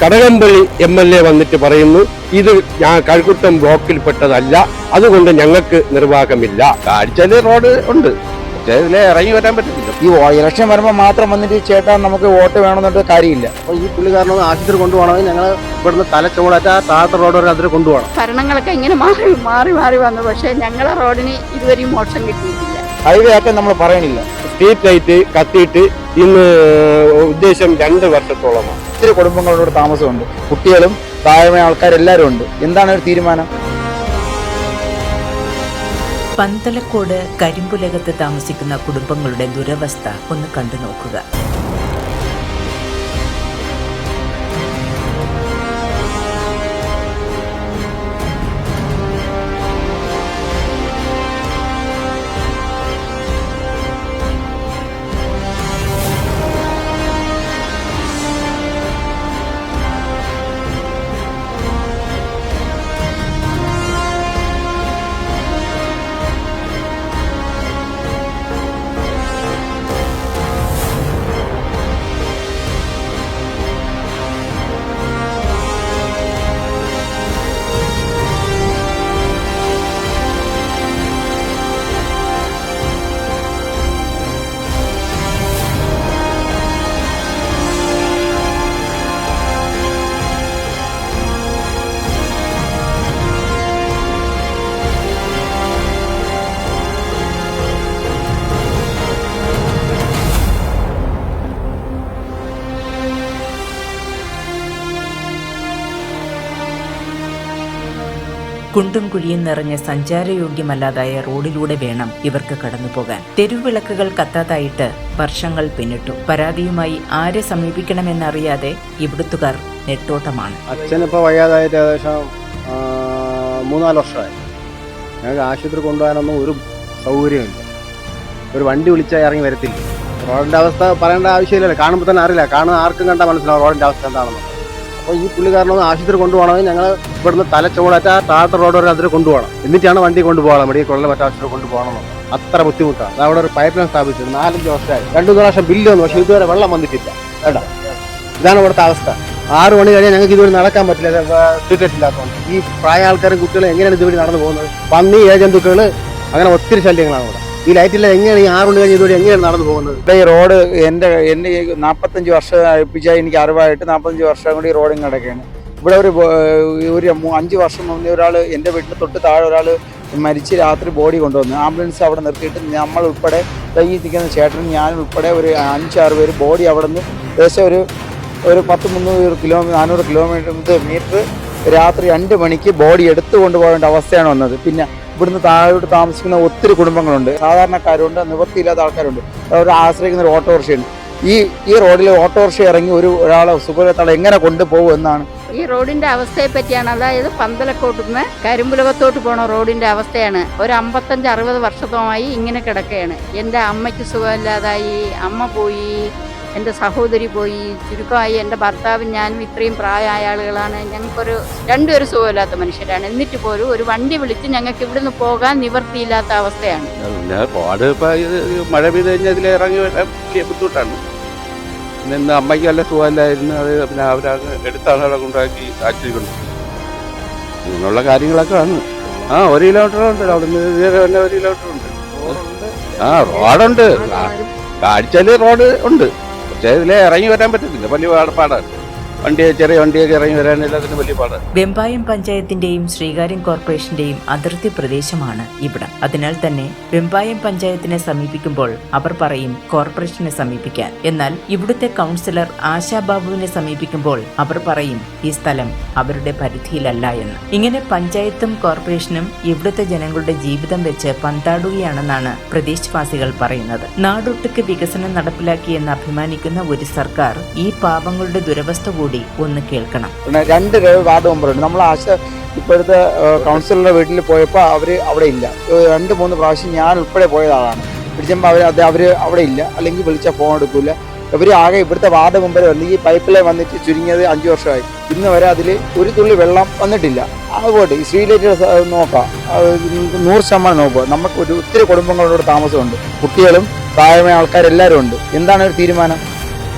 Kadakampally M L A വന്നിട്ട് പറയുന്നു ഇത് ഞാൻ കഴുകുട്ടം ബ്ലോക്കിൽപ്പെട്ടതല്ല അതുകൊണ്ട് ഞങ്ങൾക്ക് നിർവാഹമില്ല. കാഴ്ചയിൽ റോഡ് ഉണ്ട്. പക്ഷേ ഇതിലെ ഇറങ്ങി വരാൻ പറ്റത്തില്ല. ഈ ഇലക്ഷൻ വരുമ്പോൾ മാത്രം വന്നിട്ട് ചേട്ടാ നമുക്ക് വോട്ട് വേണമെന്നിട്ട് കാര്യമില്ല. അപ്പോൾ ഈ പുള്ളിക്കാരനൊന്ന് ആശുപത്രി കൊണ്ടുപോകണമെങ്കിൽ ഞങ്ങൾ ഇവിടുന്ന് തലച്ചുമടറ്റ താഴത്തെ റോഡ് വരെ അതിൽ കൊണ്ടുപോകണം. ഭരണങ്ങളൊക്കെ ഇങ്ങനെ മാറി മാറി മാറി വന്നു. പക്ഷേ ഞങ്ങളെ റോഡിന് ഇതുവരെയും മോശം കിട്ടിയിട്ടില്ല. ഹൈവേ ആക്കാൻ നമ്മൾ പറയണില്ല. സ്ട്രീറ്റ് ലൈറ്റ് കത്തിയിട്ട് ഇന്ന് ഉദ്ദേശം രണ്ട് വർഷത്തോളമാണ്. ഒത്തിരി കുടുംബങ്ങളോട് താമസമുണ്ട്. കുട്ടികളും പ്രായമായ ആൾക്കാരെല്ലാവരും ഉണ്ട്. എന്താണ് ഒരു തീരുമാനം? പന്തലക്കോട് കരിമ്പുലകത്ത് താമസിക്കുന്ന കുടുംബങ്ങളുടെ ദുരവസ്ഥ ഒന്ന് കണ്ടു നോക്കുക കുണ്ടും കുഴിയും നിറഞ്ഞ സഞ്ചാരയോഗ്യമല്ലാതായ റോഡിലൂടെ വേണം ഇവർക്ക് കടന്നുപോകാൻ തെരുവിളക്കുകൾ കത്താതായിട്ട് വർഷങ്ങൾ പിന്നിട്ടു. പരാതിയുമായി ആരെ സമീപിക്കണമെന്നറിയാതെ ഇവിടുത്തുകാർ നെട്ടോട്ടമാണ്. അച്ഛനിപ്പോ വയ്യാതായിട്ട് ഏകദേശം മൂന്നാൽ വർഷമായി. ഞങ്ങൾക്ക് ആശുപത്രി കൊണ്ടുപോകാനൊന്നും ഒരു സൗകര്യമില്ല ഒരു വണ്ടി വിളിച്ചാൽ ഇറങ്ങി വരത്തില്ല. റോഡിന്റെ അവസ്ഥ പറയേണ്ട ആവശ്യമില്ലല്ലോ. കാണുമ്പോൾ തന്നെ അറിയില്ല. കാണുന്ന ആർക്കും കണ്ടാൽ മനസ്സിലാവും റോഡിന്റെ അവസ്ഥ എന്താണെന്ന്. അപ്പോൾ ഈ പുള്ളിക്കാരനൊന്ന് ആശുപത്രി കൊണ്ടുപോകണമെങ്കിൽ ഞങ്ങൾ ഇവിടുന്ന് തലച്ചുമടറ്റ താഴത്തെ റോഡ് വരെ അതിൽ കൊണ്ടുപോകണം. എന്നിട്ടാണ് വണ്ടി കൊണ്ടുപോകണം. മെഡിക്കൽ കോളേജിൽ മറ്റേ ആശുപത്രി കൊണ്ടുപോകണം അത്ര ബുദ്ധിമുട്ടാണ്. അവിടെ ഒരു പൈപ്പ് ലൈൻ സ്ഥാപിച്ചു നാലഞ്ച് വർഷമായി. രണ്ടു മൂന്ന് പ്രാവശ്യം ബില്ല് വന്നു. പക്ഷേ ഇതുവരെ വെള്ളം വന്നിട്ടില്ല. കേട്ടോ? ഇതാണ് ഇവിടുത്തെ അവസ്ഥ. ആറ് മണി കഴിഞ്ഞാൽ ഞങ്ങൾക്ക് ഇതുവഴി നടക്കാൻ പറ്റില്ല. ടിക്കറ്റ് ഇല്ലാത്തതുകൊണ്ട് ഈ പ്രായ ആൾക്കാരും കുട്ടികളും എങ്ങനെയാണ് ഇതുവഴി നടന്നു പോകുന്നത്? പന്നി ഏജന്തുക്കൾ അങ്ങനെ ഒത്തിരി ശല്യങ്ങളാണ് ഇവിടെ. ഈ ലൈറ്റില്ല എങ്ങനെയാണ് ഈ ആറുണ്ട് കഴിഞ്ഞ ഇതുവരെ എങ്ങനെയാണ് നടന്നു പോകുന്നത്? ഇവിടെ ഈ റോഡ് എന്റെ എന്റെ നാൽപ്പത്തഞ്ച് വർഷം പിച്ചായി എനിക്ക് അറിവായിട്ട് നാൽപ്പത്തഞ്ച് വർഷം കൂടി ഈ റോഡിങ് കിടക്കുകയാണ് ഇവിടെ ഒരു ഒരു അഞ്ച് വർഷം മുന്നേ ഒരാൾ എന്റെ വീട്ടിൽ തൊട്ട് താഴെ ഒരാൾ മരിച്ച് രാത്രി ബോഡി കൊണ്ടുവന്നു. ആംബുലൻസ് അവിടെ നിർത്തിയിട്ട് നമ്മൾ ഉൾപ്പെടെ ഈ നിൽക്കുന്ന ചേട്ടനും ഞാനും ഉൾപ്പെടെ ഒരു അഞ്ചാറ് പേര് ബോഡി അവിടെ നിന്ന് ഏകദേശം ഒരു ഒരു പത്ത് മുന്നൂറ് കിലോമീറ്റർ നാനൂറ് കിലോമീറ്റർ മീറ്റർ രാത്രി രണ്ട് മണിക്ക് ബോഡി എടുത്തു കൊണ്ടുപോകേണ്ട അവസ്ഥയാണ് വന്നത്. പിന്നെ ഇവിടുന്ന് താഴോട്ട് താമസിക്കുന്ന ഒത്തിരി കുടുംബങ്ങളുണ്ട്. സാധാരണക്കാരുണ്ട് നിവൃത്തിയില്ലാത്ത ആൾക്കാരുണ്ട്. അവർ ആശ്രയിക്കുന്ന ഒരു ഓട്ടോറിക്ഷയുണ്ട്. ഈ ഈ റോഡിൽ ഓട്ടോറിക്ഷ ഇറങ്ങി ഒരു ഒരാളെ സുഖത്തള എങ്ങനെ കൊണ്ടുപോകും എന്നാണ്. ഈ റോഡിന്റെ അവസ്ഥയെ പറ്റിയാണ്. അതായത് പന്തലക്കോട്ട് നിന്ന് കരിമ്പുലകത്തോട്ട് പോണ റോഡിന്റെ അവസ്ഥയാണ്. ഒരു അമ്പത്തഞ്ച് അറുപത് വർഷത്തോമായി ഇങ്ങനെ കിടക്കുകയാണ് എന്റെ അമ്മയ്ക്ക് സുഖമില്ലാതായി. അമ്മ പോയി. എന്റെ സഹോദരി പോയി ചുരുക്കമായി എന്റെ ഭർത്താവും ഞാനും ഇത്രയും പ്രായമായ ആളുകളാണ്. ഞങ്ങൾക്കൊരു രണ്ടുപേരും സുഖമില്ലാത്ത മനുഷ്യരാണ്. എന്നിട്ട് പോലും ഒരു വണ്ടി വിളിച്ച് ഞങ്ങൾക്ക് ഇവിടുന്ന് പോകാൻ നിവർത്തിയില്ലാത്ത അവസ്ഥയാണ്. ഇപ്പൊ മഴ പെയ്ത് കഴിഞ്ഞാൽ ഇറങ്ങി ബുദ്ധിമുട്ടാണ്. നിന്ന് അമ്മയ്ക്ക് നല്ല സുഖമില്ലായിരുന്നു. അത് പിന്നെ അവരത് എടുത്താണ് അവിടെ കൊണ്ടാക്കി കൊണ്ട് ഇങ്ങനെയുള്ള കാര്യങ്ങളൊക്കെ ആണ്. ആ ഒരു കിലോമീറ്റർ ഉണ്ട്. അവിടെ നിന്ന് ഒരു കിലോമീറ്റർ ഉണ്ട്. ആ റോഡുണ്ട് കാഴ്ചയിൽ റോഡ് ഉണ്ട്. പക്ഷേ ഇതിലെ ഇറങ്ങി വരാൻ പറ്റത്തില്ല. വലിയ പാട് പാടാണ്. ചെറിയ ഇറങ്ങി വെമ്പായം പഞ്ചായത്തിന്റെയും ശ്രീകാര്യം കോർപ്പറേഷന്റെയും അതിർത്തി പ്രദേശമാണ് ഇവിടം. അതിനാൽ തന്നെ വെമ്പായം പഞ്ചായത്തിനെ സമീപിക്കുമ്പോൾ അവർ പറയും കോർപ്പറേഷനെ സമീപിക്കാൻ. എന്നാൽ ഇവിടുത്തെ കൗൺസിലർ ആശാബാബുവിനെ സമീപിക്കുമ്പോൾ അവർ പറയും ഈ സ്ഥലം അവരുടെ പരിധിയിലല്ല എന്ന്. ഇങ്ങനെ പഞ്ചായത്തും കോർപ്പറേഷനും ഇവിടുത്തെ ജനങ്ങളുടെ ജീവിതം വെച്ച് പന്താടുകയാണെന്നാണ് പ്രദേശവാസികൾ പറയുന്നത്. നാടൊട്ടുക്ക് വികസനം നടപ്പിലാക്കിയെന്ന് അഭിമാനിക്കുന്ന ഒരു സർക്കാർ ഈ പാപങ്ങളുടെ ദുരവസ്ഥ കൂടി ഒന്ന് കേൾക്കണം. രണ്ട് വാർഡ് മെമ്പറുണ്ട്. നമ്മൾ ആശ ഇപ്പോഴത്തെ കൗൺസിലറുടെ വീട്ടിൽ പോയപ്പോൾ അവർ അവിടെ ഇല്ല. രണ്ട് മൂന്ന് പ്രാവശ്യം ഞാൻ ഉൾപ്പെടെ പോയ ആളാണ്. വിളിച്ചപ്പോൾ അവർ അത് അവർ അവിടെ ഇല്ല. അല്ലെങ്കിൽ വിളിച്ചാൽ ഫോൺ എടുക്കില്ല ഇവർ ആകെ ഇവിടുത്തെ വാർഡ് മെമ്പർ വന്ന് പൈപ്പ് ലൈൻ വന്നിട്ട് ചുരുങ്ങിയത് അഞ്ച് വർഷമായി. ഇന്ന് വരെ അതിൽ ഒരു തുള്ളി വെള്ളം വന്നിട്ടില്ല. അതുപോട്ടെ ഈ സ്ത്രീലേറ്റ് നോക്കാം. നൂറ് ശതമാനം നോക്കുക. നമുക്ക് ഒരു ഒത്തിരി കുടുംബങ്ങളോട് താമസമുണ്ട്. കുട്ടികളും പ്രായമായ ആൾക്കാരെല്ലാവരും ഉണ്ട്. എന്താണ് ഒരു തീരുമാനം?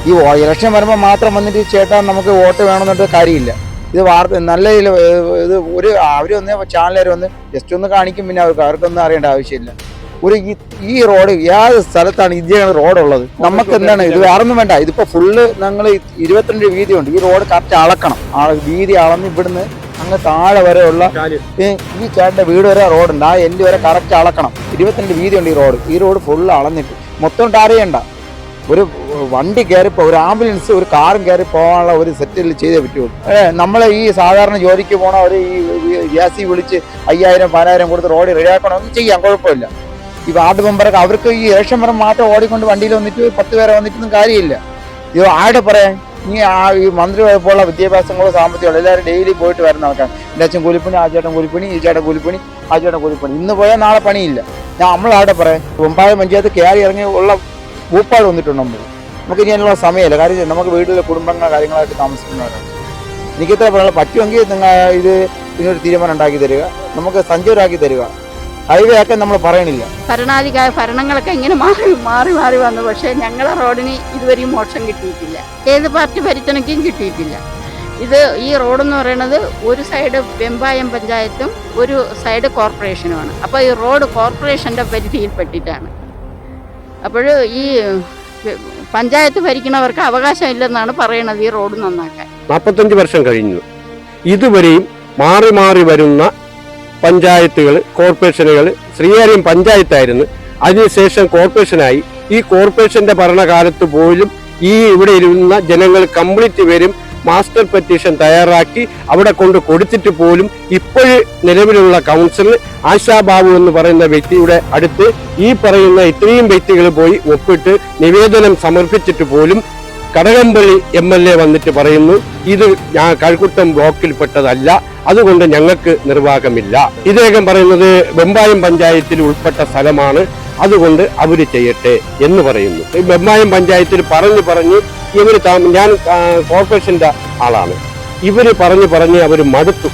ഈ ഇലക്ഷൻ വരുമ്പോൾ മാത്രം വന്നിട്ട് ചേട്ടാ നമുക്ക് വോട്ട് വേണമെന്നിട്ട് കാര്യമില്ല. ഇത് വാർത്ത നല്ല ഇത് ഒരു അവരൊന്ന് ചാനലുകാർ വന്ന് ജസ്റ്റ് ഒന്ന് കാണിക്കും പിന്നെ അവർക്ക് അവർക്കൊന്നും അറിയേണ്ട ആവശ്യമില്ല. ഒരു ഈ റോഡ് ഏത് സ്ഥലത്താണ് ഇതിയാണ് റോഡുള്ളത്? നമുക്ക് എന്താണ് ഇത് വേറൊന്നും വേണ്ട. ഇതിപ്പോൾ ഫുള്ള് ഞങ്ങൾ ഇരുപത്തിരണ്ട് വീതിയുണ്ട്. ഈ റോഡ് കറക്റ്റ് അളക്കണം. ആ വീതി അളന്ന് ഇവിടുന്ന് അങ്ങ് താഴെ വരെയുള്ള ഈ ഈ ചേട്ടന്റെ വീട് വരെ റോഡുണ്ട്. ആ എന്റെ വരെ കറക്റ്റ് അളക്കണം. ഇരുപത്തിരണ്ട് ഉണ്ട് ഈ റോഡ്. ഈ റോഡ് ഫുള്ള് അളന്നിട്ട്. മൊത്തം ടാർ ചെയ്യണ്ട. ഒരു വണ്ടി കയറിപ്പോ ഒരു ആംബുലൻസ് ഒരു കാറും കയറി പോകാനുള്ള ഒരു സെറ്റിൽ ചെയ്തേ പറ്റുള്ളൂ നമ്മളെ ഈ സാധാരണ ജോലിക്ക് പോണ ഒരു ഈ ഗ്യാസി വിളിച്ച് അയ്യായിരം പതിനായിരം കൊടുത്ത് റോഡ് റെഡിയാക്കണം ഒന്നും ചെയ്യാം കുഴപ്പമില്ല. ഈ വാർഡ് മെമ്പറൊക്കെ അവർക്ക് ഈ ഇലക്ഷൻ വരെ മാത്രം ഓടിക്കൊണ്ട് വണ്ടിയിൽ വന്നിട്ട് പത്ത് പേരെ വന്നിട്ടൊന്നും കാര്യമില്ല. ഇത് ആരുടെ പറയാൻ ഇനി ആ ഈ മന്ത്രി പോലുള്ള വിദ്യാഭ്യാസങ്ങളോ സാമ്പത്തികമോ എല്ലാവരും ഡെയിലി പോയിട്ട് വരുന്ന ആൾക്കാർ എന്റെ അച്ഛൻ കൂലിപ്പണി ആ ചേട്ടൻ കൂലിപ്പണി ഈ ചേട്ടൻ കൂലിപ്പണി ആ ചേട്ടൻ കൂലിപ്പണി. ഇന്ന് പോയാൽ നാളെ പണിയില്ല. ഞാൻ നമ്മളാവിടെ പറയാം? ഒമ്പായ പഞ്ചായത്ത് കയറി ഇറങ്ങി ഉള്ള ഭൂപ്പാട് വന്നിട്ടുണ്ട് നമ്മൾ നമുക്ക് ഇനി അതിനുള്ള സമയമില്ല. കാര്യം നമുക്ക് വീട്ടിലെ കുടുംബങ്ങൾ കാര്യങ്ങളായിട്ട് താമസിക്കുന്നവരാണ്. എനിക്ക് ഇത്ര പറയാനുള്ള പറ്റുമെങ്കിൽ നിങ്ങൾ ഇത് ഇതിനൊരു തീരുമാനം ഉണ്ടാക്കി തരിക. നമുക്ക് സഞ്ചൂരാക്കി തരിക. ഹൈവേ ഒക്കെ നമ്മൾ പറയണില്ല. ഭരണാധികാര ഭരണങ്ങളൊക്കെ ഇങ്ങനെ മാറി മാറി മാറി വന്നു. പക്ഷേ ഞങ്ങളെ റോഡിന് ഇതുവരെയും മോക്ഷം കിട്ടിയിട്ടില്ല. ഏത് പാർട്ടി ഭരിച്ചണക്കും കിട്ടിയിട്ടില്ല. ഇത് ഈ റോഡെന്ന് പറയുന്നത് ഒരു സൈഡ് വെമ്പായം പഞ്ചായത്തും ഒരു സൈഡ് കോർപ്പറേഷനുമാണ്. അപ്പോൾ ഈ റോഡ് കോർപ്പറേഷന്റെ പരിധിയിൽപ്പെട്ടിട്ടാണ് അപ്പോൾ ഈ പഞ്ചായത്ത് ഭരിക്കുന്നവർക്ക് അവകാശം ഇല്ലെന്നാണ് പറയുന്നത് ഈ റോഡ് നന്നാക്കാൻ. നാൽപ്പത്തഞ്ച് വർഷം കഴിഞ്ഞു. ഇതുവരെയും മാറി മാറി വരുന്ന പഞ്ചായത്തുകൾ കോർപ്പറേഷനുകൾ ശ്രീകാര്യം പഞ്ചായത്തായിരുന്നു. അതിനുശേഷം കോർപ്പറേഷനായി. ഈ കോർപ്പറേഷന്റെ ഭരണകാലത്ത് പോലും ഈ ഇവിടെ ഇരുന്ന ജനങ്ങൾ കംപ്ലീറ്റ് പേരും മാസ്റ്റർ പെറ്റീഷൻ തയ്യാറാക്കി അവിടെ കൊണ്ട് കൊടുത്തിട്ട് പോലും ഇപ്പോഴും നിലവിലുള്ള കൗൺസിൽ ആശാ ബാബു എന്ന് പറയുന്ന വ്യക്തിയുടെ അടുത്ത് ഈ പറയുന്ന ഇത്രയും വ്യക്തികൾ പോയി ഒപ്പിട്ട് നിവേദനം സമർപ്പിച്ചിട്ട് പോലും കടകംപള്ളി എം എൽ എ വന്നിട്ട് പറയുന്നു ഇത് ഞാൻ കഴക്കൂട്ടം ബ്ലോക്കിൽപ്പെട്ടതല്ല അതുകൊണ്ട് ഞങ്ങൾക്ക് നിർവാഹമില്ല. ഇദ്ദേഹം പറയുന്നത് വെമ്പായം പഞ്ചായത്തിൽ ഉൾപ്പെട്ട സ്ഥലമാണ് അതുകൊണ്ട് അവർ ചെയ്യട്ടെ എന്ന് പറയുന്നു. വെമ്പായം പഞ്ചായത്തിൽ പറഞ്ഞു പറഞ്ഞ് ഇവർ താ- ഞാൻ കോർപ്പറേഷന്റെ ആളാണ്. ഇവർ പറഞ്ഞ് പറഞ്ഞ് അവർ മടുത്തു.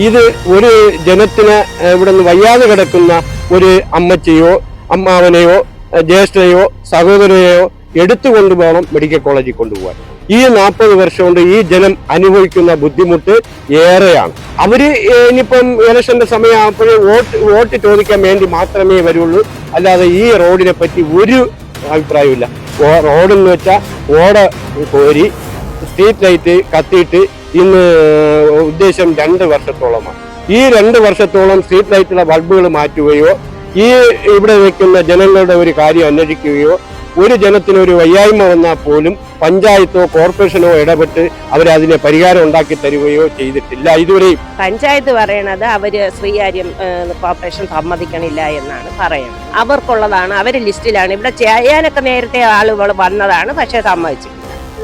ഇത് ഒരു ജനത്തിന് ഇവിടെ നിന്ന് വയ്യാതെ കിടക്കുന്ന ഒരു അമ്മച്ചിയോ അമ്മാവനെയോ ജ്യേഷ്ഠനെയോ സഹോദരനെയോ എടുത്തു കൊണ്ടുപോകണം മെഡിക്കൽ കോളേജിൽ കൊണ്ടുപോകാൻ. ഈ നാൽപ്പത് വർഷം കൊണ്ട് ഈ ജനം അനുഭവിക്കുന്ന ബുദ്ധിമുട്ട് ഏറെയാണ്. അവർ ഇനിയിപ്പം ഇലക്ഷന്റെ സമയമാകുമ്പോഴേ വോട്ട് വോട്ട് ചോദിക്കാൻ വേണ്ടി മാത്രമേ വരുള്ളൂ. അല്ലാതെ ഈ റോഡിനെ പറ്റി ഒരു അഭിപ്രായമില്ല റോഡെന്ന് വെച്ചാൽ ഓട കോരി സ്ട്രീറ്റ് ലൈറ്റ് കത്തിയിട്ട് ഇന്ന് ഉദ്ദേശം രണ്ട് വർഷത്തോളമാണ്. ഈ രണ്ട് വർഷത്തോളം സ്ട്രീറ്റ് ലൈറ്റിലെ ബൾബുകൾ മാറ്റുകയോ ഈ ഇവിടെ നിൽക്കുന്ന ജനങ്ങളുടെ ഒരു കാര്യം അന്വേഷിക്കുകയോ ഒരു ജനത്തിനൊരു വയ്യായ്മ വന്നാൽ പോലും പഞ്ചായത്തോ കോർപ്പറേഷനോ ഇടപെട്ട് അവരതിന് പരിഹാരം ഉണ്ടാക്കി തരികയോ ചെയ്തിട്ടില്ല. ഇതുവരെയും പഞ്ചായത്ത് പറയണത് അവർ ശ്രീകാര്യം കോർപ്പറേഷൻ സമ്മതിക്കണില്ല എന്നാണ് പറയുന്നത്. അവർക്കുള്ളതാണ് അവർ ലിസ്റ്റിലാണ്. ഇവിടെ ചെയ്യാനൊക്കെ നേരത്തെ ആളുകൾ വന്നതാണ് പക്ഷേ സമ്മതിച്ചു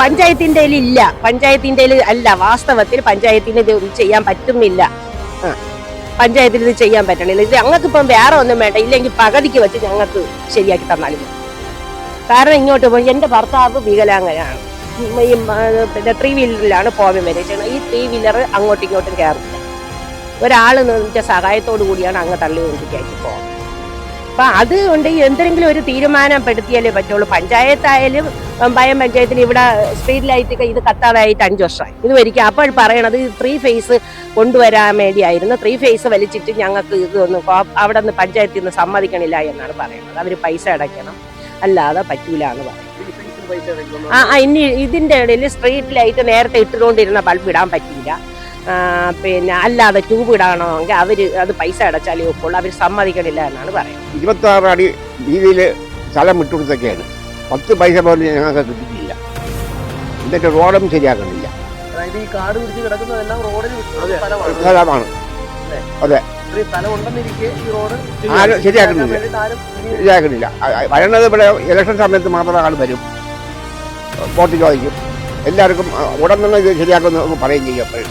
പഞ്ചായത്തിന്റെ ഇല്ല. പഞ്ചായത്തിന്റെ അല്ല വാസ്തവത്തിൽ പഞ്ചായത്തിന് ഇത് ചെയ്യാൻ പറ്റുന്നില്ല. പഞ്ചായത്തിൽ ഇത് ചെയ്യാൻ പറ്റണില്ല. ഇത് ഞങ്ങൾക്ക് ഇപ്പം വേറെ ഒന്നും വേണ്ട. ഇല്ലെങ്കിൽ പകുതിക്ക് വെച്ച് ഞങ്ങൾക്ക് ശരിയാക്കി തന്നാലും കാരണം ഇങ്ങോട്ട് പോയി എന്റെ ഭർത്താവ് വികലാംഗനാണ്. ഈ പിന്നെ ത്രീ വീലറിലാണ് പോകാൻ വരെ ചെയ്യണം ഈ ത്രീ വീലർ അങ്ങോട്ടും ഇങ്ങോട്ടും കയറില്ല ഒരാൾ നിന്നിട്ട് സഹായത്തോടു കൂടിയാണ് അങ്ങ് തള്ളി കൊണ്ടിരിക്കാക്കി പോകുന്നത് അപ്പൊ അതുകൊണ്ട് എന്തെങ്കിലും ഒരു തീരുമാനപ്പെടുത്തിയാലേ പറ്റുള്ളൂ. പഞ്ചായത്തായാലും പയം പഞ്ചായത്തിൽ ഇവിടെ സ്ട്രീറ്റ് ലൈറ്റ് ഇത് കത്താതായിട്ട് അഞ്ച് വർഷമായി. ഇത് വരിക്കും അപ്പോൾ പറയണത് ത്രീ ഫേസ് കൊണ്ടുവരാൻ വേണ്ടിയായിരുന്നു. ത്രീ ഫേസ് വലിച്ചിട്ട് ഞങ്ങൾക്ക് ഇതൊന്നും അവിടെ നിന്ന് പഞ്ചായത്തിൽ നിന്ന് സമ്മതിക്കണില്ല എന്നാണ് പറയുന്നത്. അവർ പൈസ അടയ്ക്കണം. അല്ലാതെ പറ്റൂല എന്ന് പറയും. ആ ഇനി ഇതിന്റെ ഇടയിൽ സ്ട്രീറ്റ് ലൈറ്റ് നേരത്തെ ഇട്ടുകൊണ്ടിരുന്ന ബൾബ് ഇടാൻ പറ്റില്ല. പിന്നെ അല്ലാതെ ട്യൂബ് ഇടണമെങ്കിൽ അവർ അത് പൈസ അടച്ചാലേ ഒക്കുള്ളൂ. അവർ സമ്മതിക്കണില്ല എന്നാണ് പറയുന്നത്. ഇരുപത്തി ആറ് അടി വീതിയിൽ സ്ഥലം വിട്ടുകൊടുത്തൊക്കെയാണ് പത്ത് പൈസ പോലും ഞങ്ങൾക്ക് കിട്ടിയിട്ടില്ല. എന്നിട്ട് റോഡും ശരിയാക്കണില്ല. അതായത് ഈ കാട് പിടിച്ച് കിടക്കുന്നതെല്ലാം റോഡിൽ സ്ഥലമാണ്. സ്ഥലമാണ്. ഇത്രയും ഈ റോഡ് ആരും ശരിയാക്കുന്നില്ല. ശരിയാക്കുന്നില്ല. വരണത് ഇവിടെ ഇലക്ഷൻ സമയത്ത് മാത്രം ആൾ വരും. വോട്ട് ചോദിക്കും. എല്ലാവർക്കും ഉടൻ തന്നെ ഇത് ശരിയാക്കുമെന്ന് പറയുകയും ചെയ്യും അപ്പോഴും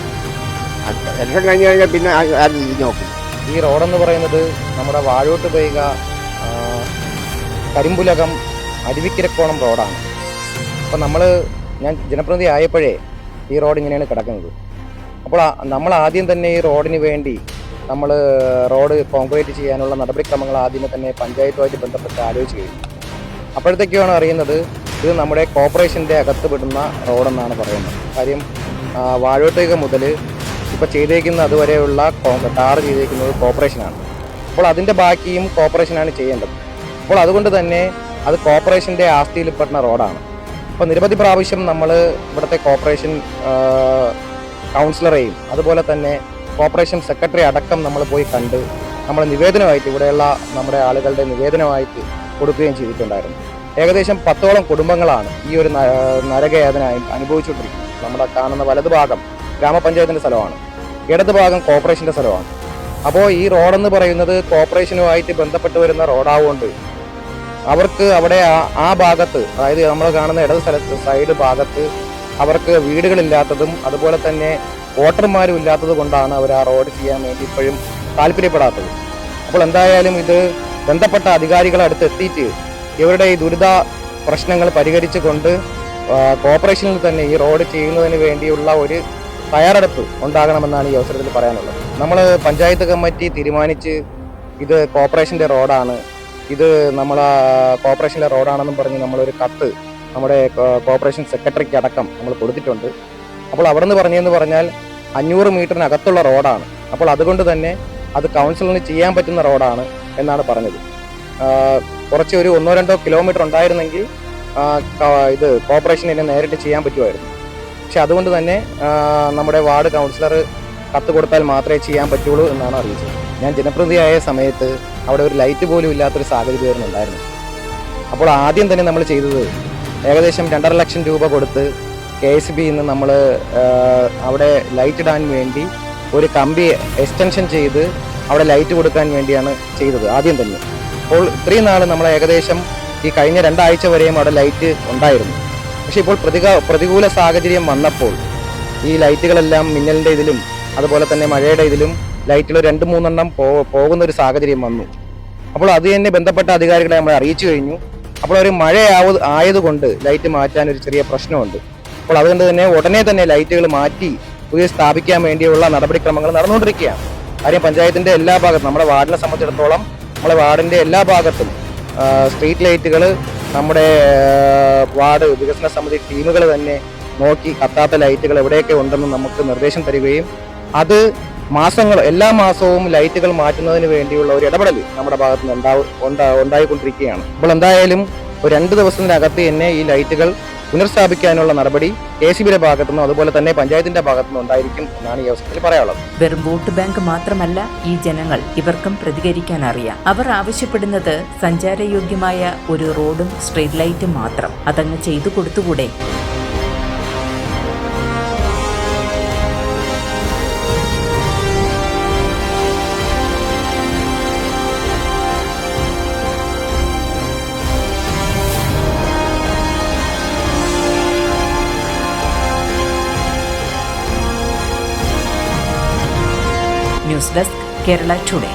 ഇലക്ഷൻ കഴിഞ്ഞ് കഴിഞ്ഞാൽ പിന്നെ ആരും തിരിഞ്ഞു നോക്കും. ഈ റോഡെന്ന് പറയുന്നത് നമ്മുടെ വാഴോട്ട് പെയ്ക കരിമ്പുലകം അരുവിക്കിരക്കോണം റോഡാണ്. അപ്പോൾ നമ്മൾ ഞാൻ ജനപ്രതിനിധി ആയപ്പോഴേ ഈ റോഡ് ഇങ്ങനെയാണ് കിടക്കുന്നത്. അപ്പോൾ നമ്മൾ ആദ്യം തന്നെ ഈ റോഡിന് വേണ്ടി നമ്മൾ റോഡ് കോൺക്രീറ്റ് ചെയ്യാനുള്ള നടപടിക്രമങ്ങൾ ആദ്യമേ തന്നെ പഞ്ചായത്തുമായിട്ട് ബന്ധപ്പെട്ട് ആലോചിച്ച് കഴിഞ്ഞു. അപ്പോഴത്തേക്കാണ് അറിയുന്നത് ഇത് നമ്മുടെ കോർപ്പറേഷന്റെ അകത്ത് പെടുന്ന റോഡെന്നാണ് പറയുന്നത്. കാര്യം വാഴോട്ടേക്ക് മുതൽ ഇപ്പോൾ ചെയ്തേക്കുന്ന അതുവരെയുള്ള ടാർ ചെയ്തേക്കുന്നത് കോർപ്പറേഷനാണ്. അപ്പോൾ അതിന്റെ ബാക്കിയും കോർപ്പറേഷനാണ് ചെയ്യേണ്ടത്. അപ്പോൾ അതുകൊണ്ട് തന്നെ അത് കോർപ്പറേഷന്റെ ആസ്തിയിൽപ്പെടുന്ന റോഡാണ്. അപ്പോൾ നിരവധി പ്രാവശ്യം നമ്മൾ ഇവിടുത്തെ കോർപ്പറേഷൻ കൗൺസിലറെയും അതുപോലെ തന്നെ കോർപ്പറേഷൻ സെക്രട്ടറി അടക്കം നമ്മൾ പോയി കണ്ട് നമ്മൾ നിവേദനമായിട്ട് ഇവിടെയുള്ള നമ്മുടെ ആളുകളുടെ നിവേദനമായിട്ട് കൊടുക്കുകയും ചെയ്തിട്ടുണ്ടായിരുന്നു. ഏകദേശം പത്തോളം കുടുംബങ്ങളാണ് ഈ ഒരു നരകേദന അനുഭവിച്ചുകൊണ്ടിരിക്കുന്നത്. നമ്മുടെ കാണുന്ന വലത് ഭാഗം ഗ്രാമപഞ്ചായത്തിന്റെ സ്ഥലമാണ്. ഇടത് ഭാഗം കോർപ്പറേഷന്റെ സ്ഥലമാണ്. അപ്പോൾ ഈ റോഡെന്ന് പറയുന്നത് കോർപ്പറേഷനുമായിട്ട് ബന്ധപ്പെട്ട് വരുന്ന റോഡാവുകൊണ്ട് അവർക്ക് അവിടെ ആ- ആ ഭാഗത്ത് അതായത് നമ്മൾ കാണുന്ന ഇടത് സ്ഥലത്ത് സൈഡ് ഭാഗത്ത് അവർക്ക് വീടുകളില്ലാത്തതും അതുപോലെ തന്നെ വോട്ടർമാരും ഇല്ലാത്തത് കൊണ്ടാണ് അവർ ആ റോഡ് ചെയ്യാൻ വേണ്ടി ഇപ്പോഴും താല്പര്യപ്പെടാത്തത്. അപ്പോൾ എന്തായാലും ഇത് ബന്ധപ്പെട്ട അധികാരികളെ അടുത്ത് എത്തിയിട്ട് ഇവരുടെ ഈ ദുരിത പ്രശ്നങ്ങൾ പരിഹരിച്ചുകൊണ്ട് കൊണ്ട് കോർപ്പറേഷനിൽ തന്നെ ഈ റോഡ് ചെയ്യുന്നതിന് വേണ്ടിയുള്ള ഒരു തയ്യാറെടുപ്പ് ഉണ്ടാകണമെന്നാണ് ഈ അവസരത്തിൽ പറയാനുള്ളത്. നമ്മൾ പഞ്ചായത്ത് കമ്മിറ്റി തീരുമാനിച്ച് ഇത് കോർപ്പറേഷന്റെ റോഡാണ് ഇത് നമ്മൾ കോർപ്പറേഷനിലെ റോഡാണെന്നും പറഞ്ഞ് നമ്മളൊരു കത്ത് നമ്മുടെ കോർപ്പറേഷൻ സെക്രട്ടറിക്ക് അടക്കം നമ്മൾ കൊടുത്തിട്ടുണ്ട്. അപ്പോൾ അവിടെ നിന്ന് പറഞ്ഞതെന്ന് പറഞ്ഞാൽ അഞ്ഞൂറ് മീറ്ററിനകത്തുള്ള റോഡാണ്. അപ്പോൾ അതുകൊണ്ട് തന്നെ അത് കൗൺസിലിന് ചെയ്യാൻ പറ്റുന്ന റോഡാണ് എന്നാണ് പറഞ്ഞത്. കുറച്ച് ഒരു ഒന്നോ രണ്ടോ കിലോമീറ്റർ ഉണ്ടായിരുന്നെങ്കിൽ ഇത് കോർപ്പറേഷൻ ഇതിനെ നേരിട്ട് ചെയ്യാൻ പറ്റുമായിരുന്നു. പക്ഷെ അതുകൊണ്ട് തന്നെ നമ്മുടെ വാർഡ് കൗൺസിലർ കത്ത് കൊടുത്താൽ മാത്രമേ ചെയ്യാൻ പറ്റുള്ളൂ എന്നാണ് അറിയിച്ചത്. ഞാൻ ജനപ്രതിയായ സമയത്ത് അവിടെ ഒരു ലൈറ്റ് പോലും ഇല്ലാത്തൊരു സാഹചര്യമായിരുന്നു ഉണ്ടായിരുന്നു അപ്പോൾ ആദ്യം തന്നെ നമ്മൾ ചെയ്തത് ഏകദേശം രണ്ടര ലക്ഷം രൂപ കൊടുത്ത് കെ എസ് ബി നിന്ന് നമ്മൾ അവിടെ ലൈറ്റ് ഇടാൻ വേണ്ടി ഒരു കമ്പി എക്സ്റ്റൻഷൻ ചെയ്ത് അവിടെ ലൈറ്റ് കൊടുക്കാൻ വേണ്ടിയാണ് ചെയ്തത് ആദ്യം തന്നെ. അപ്പോൾ ഇത്രയും നാൾ നമ്മൾ ഏകദേശം ഈ കഴിഞ്ഞ രണ്ടാഴ്ച വരെയും അവിടെ ലൈറ്റ് ഉണ്ടായിരുന്നു. പക്ഷേ ഇപ്പോൾ പ്രതിക പ്രതികൂല സാഹചര്യം വന്നപ്പോൾ ഈ ലൈറ്റുകളെല്ലാം മിന്നലിന്റെ ഇതിലും അതുപോലെ തന്നെ മഴയുടെ ഇതിലും ലൈറ്റുകൾ രണ്ട് മൂന്നെണ്ണം പോ പോകുന്ന ഒരു സാഹചര്യം വന്നു. അപ്പോൾ അത് തന്നെ ബന്ധപ്പെട്ട അധികാരികളെ നമ്മൾ അറിയിച്ചു കഴിഞ്ഞു. അപ്പോൾ ഒരു മഴ ആയതുകൊണ്ട് ലൈറ്റ് മാറ്റാൻ ഒരു ചെറിയ പ്രശ്നമുണ്ട്. അപ്പോൾ അതുകൊണ്ട് തന്നെ ഉടനെ തന്നെ ലൈറ്റുകൾ മാറ്റി പുതിയ സ്ഥാപിക്കാൻ വേണ്ടിയുള്ള നടപടിക്രമങ്ങൾ നടന്നുകൊണ്ടിരിക്കുകയാണ്. കാര്യം പഞ്ചായത്തിന്റെ എല്ലാ ഭാഗത്തും നമ്മുടെ വാർഡിനെ സംബന്ധിച്ചിടത്തോളം നമ്മുടെ വാർഡിന്റെ എല്ലാ ഭാഗത്തും സ്ട്രീറ്റ് ലൈറ്റുകൾ നമ്മുടെ വാർഡ് വികസന സമിതി ടീമുകൾ തന്നെ നോക്കി കത്താത്ത ലൈറ്റുകൾ എവിടെയൊക്കെ ഉണ്ടെന്ന് നമുക്ക് നിർദ്ദേശം തരികയും അത് മാസങ്ങൾ എല്ലാ മാസവും ലൈറ്റുകൾ മാറ്റുന്നതിന് വേണ്ടിയുള്ള ഒരു ഇടപെടൽ നമ്മുടെ ഭാഗത്ത് നിന്ന് ഉണ്ടാവും ഉണ്ടാ- ഉണ്ടായിക്കൊണ്ടിരിക്കുകയാണ്. അപ്പോൾ എന്തായാലും ഒരു രണ്ട് ദിവസത്തിനകത്ത് തന്നെ ഈ ലൈറ്റുകൾ പുനഃസ്ഥാപിക്കാനുള്ള നടപടി കെ സി ബിയുടെ ഭാഗത്തുനിന്നും അതുപോലെ തന്നെ പഞ്ചായത്തിന്റെ ഭാഗത്തുനിന്നും ഉണ്ടായിരിക്കും എന്നാണ് ഈ അവസരത്തിൽ പറയാനുള്ളത്. വെറും വോട്ട് ബാങ്ക് മാത്രമല്ല ഈ ജനങ്ങൾ ഇവർക്കും പ്രതികരിക്കാൻ അറിയാം. അവർ ആവശ്യപ്പെടുന്നത് സഞ്ചാരയോഗ്യമായ ഒരു റോഡും സ്ട്രീറ്റ് ലൈറ്റും മാത്രം. അതങ്ങ് ചെയ്തു കൊടുത്തുകൂടെ? News desk Kerala today